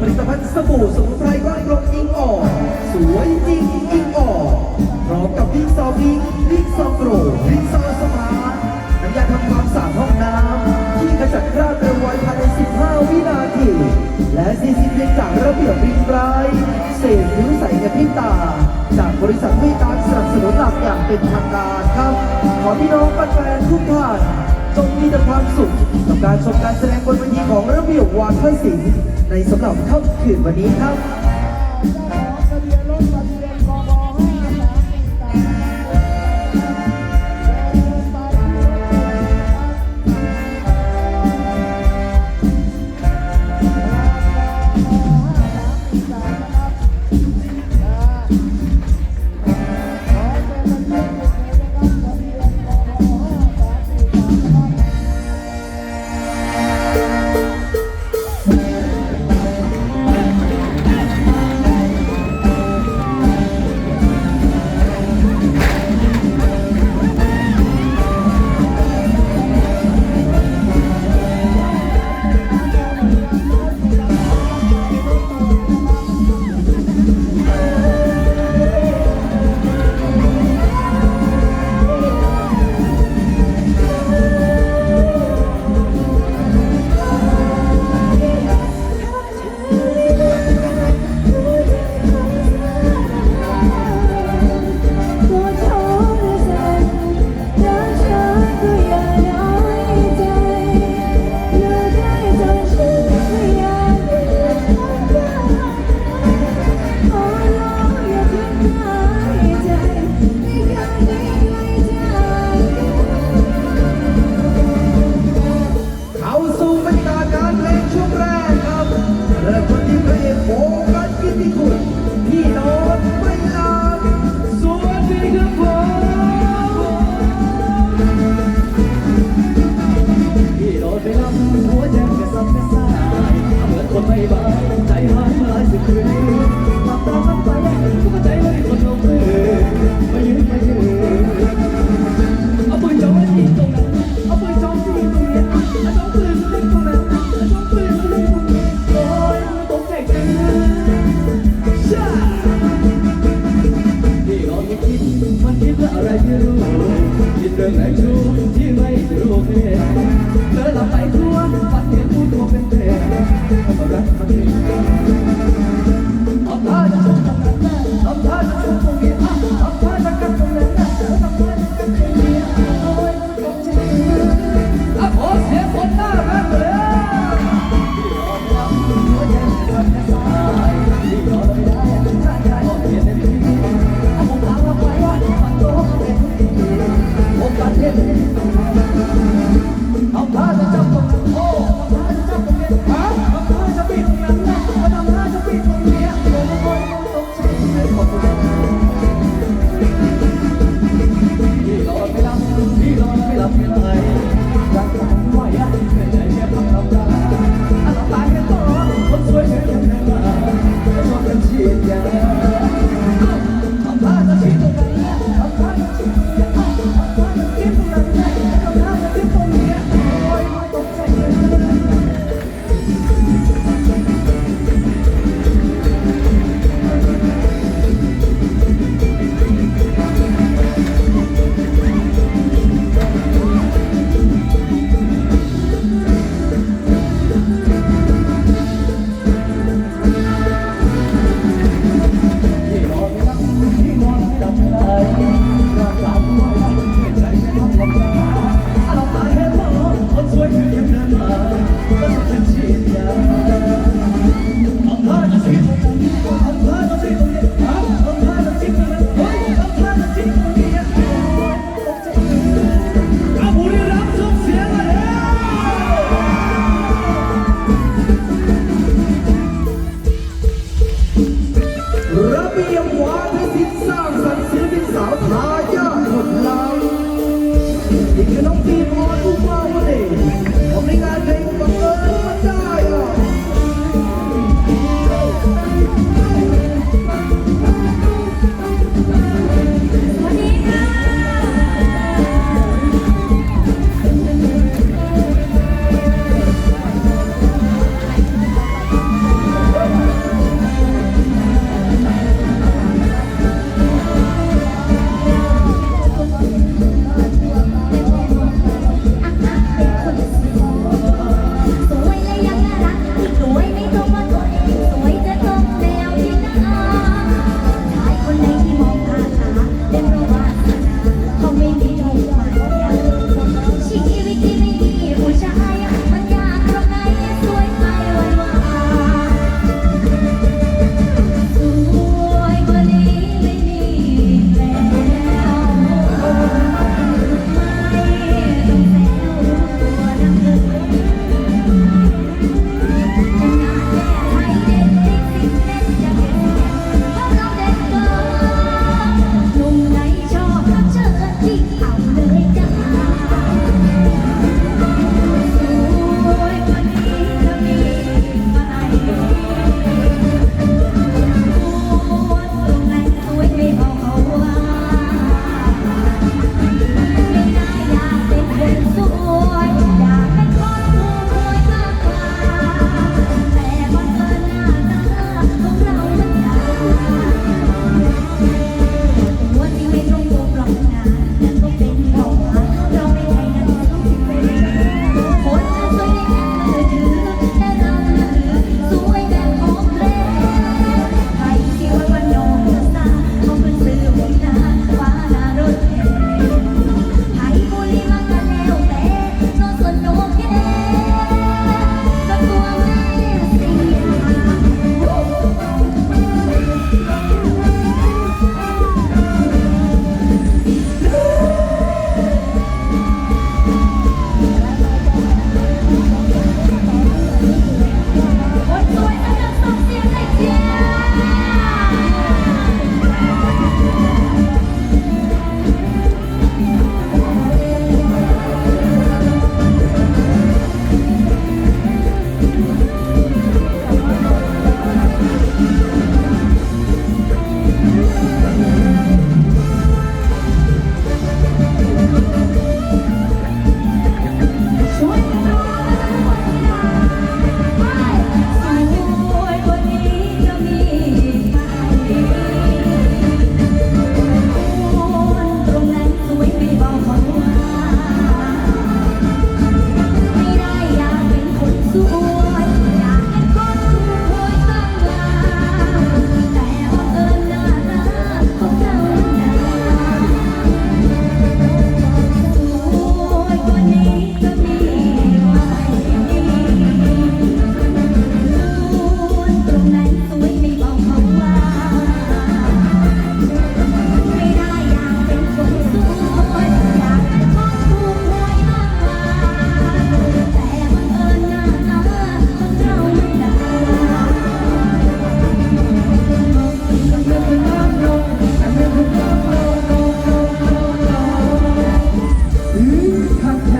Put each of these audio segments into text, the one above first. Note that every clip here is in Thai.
ผลิตภัณฑ์สบู่สมุนไพรร่างลมอิงอ่อนสวยจริงอิงอ่อนพร้อมกับพิกซอพิงพิกซอโกรพิกซอสมาร์ทน้ำยาทำความสะอาดห้องน้ำที่ขจัดคราบเร็วไวภายใน 15 วินาที และซีซีเพียงจากระเบียบริงไรเศษผิวใสกับพริบตา จากบริษัทไม่ตาสนับสนุนหลักอย่างเป็นทางการครับ ขอพี่น้องแฟนๆทุกท่าน จงมีแต่ความสุขกับการชมการแสดงบนเวทีของระเบียบวาทศิลป์ในสำหรับค่ำคืนวันนี้ครับ ระเบียบวาทศิลป์สร้างสรรค์ศิลปินสาวไทย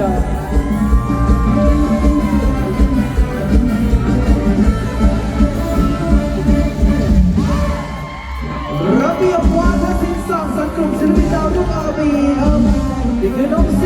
ดอกราเปียบวาทศิลป์สองสังคมศิลปินดาวรุ่งอาบีครับนี่คืน้อง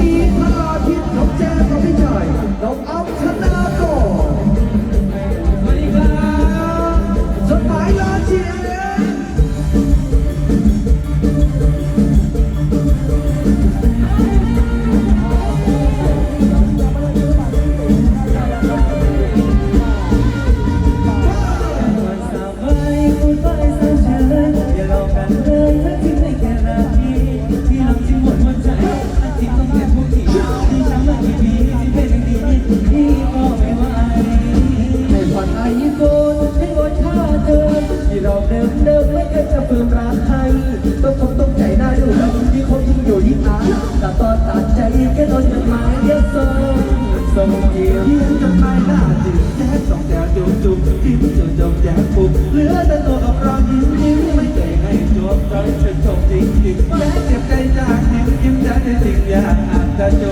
น้าจืดแย้สองแถวจูบจุกยิ้มจูบจูแดดปุกเหลือแต่ตัวกับรอยยิ้มยิ้มไม่เคยให้จวบใจฉันจบจริงจริงแม้เจ็บใจจากยิ้มยิ้มจากในสิ่งอยากอาจจะจ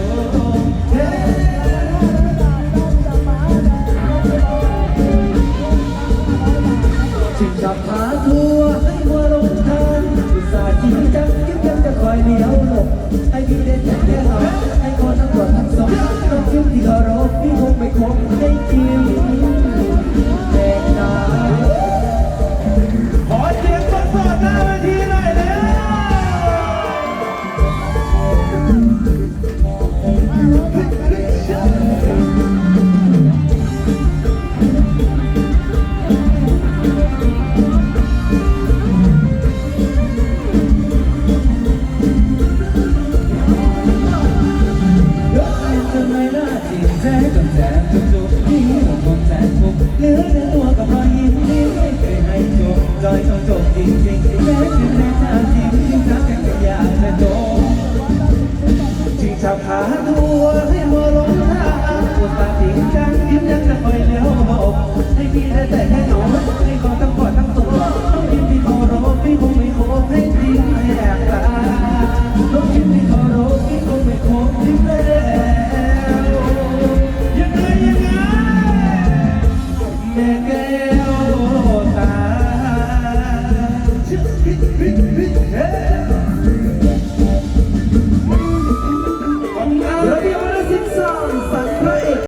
บเฮ้ชิงจับหาทัวให้หัวลงทางอุตส่าห์จริงจังยิ้มยังจะคอยเลี้ยวหลบให้ดีเด่นแค่เรา ที่เคารพที่คงไม่คงได้จริง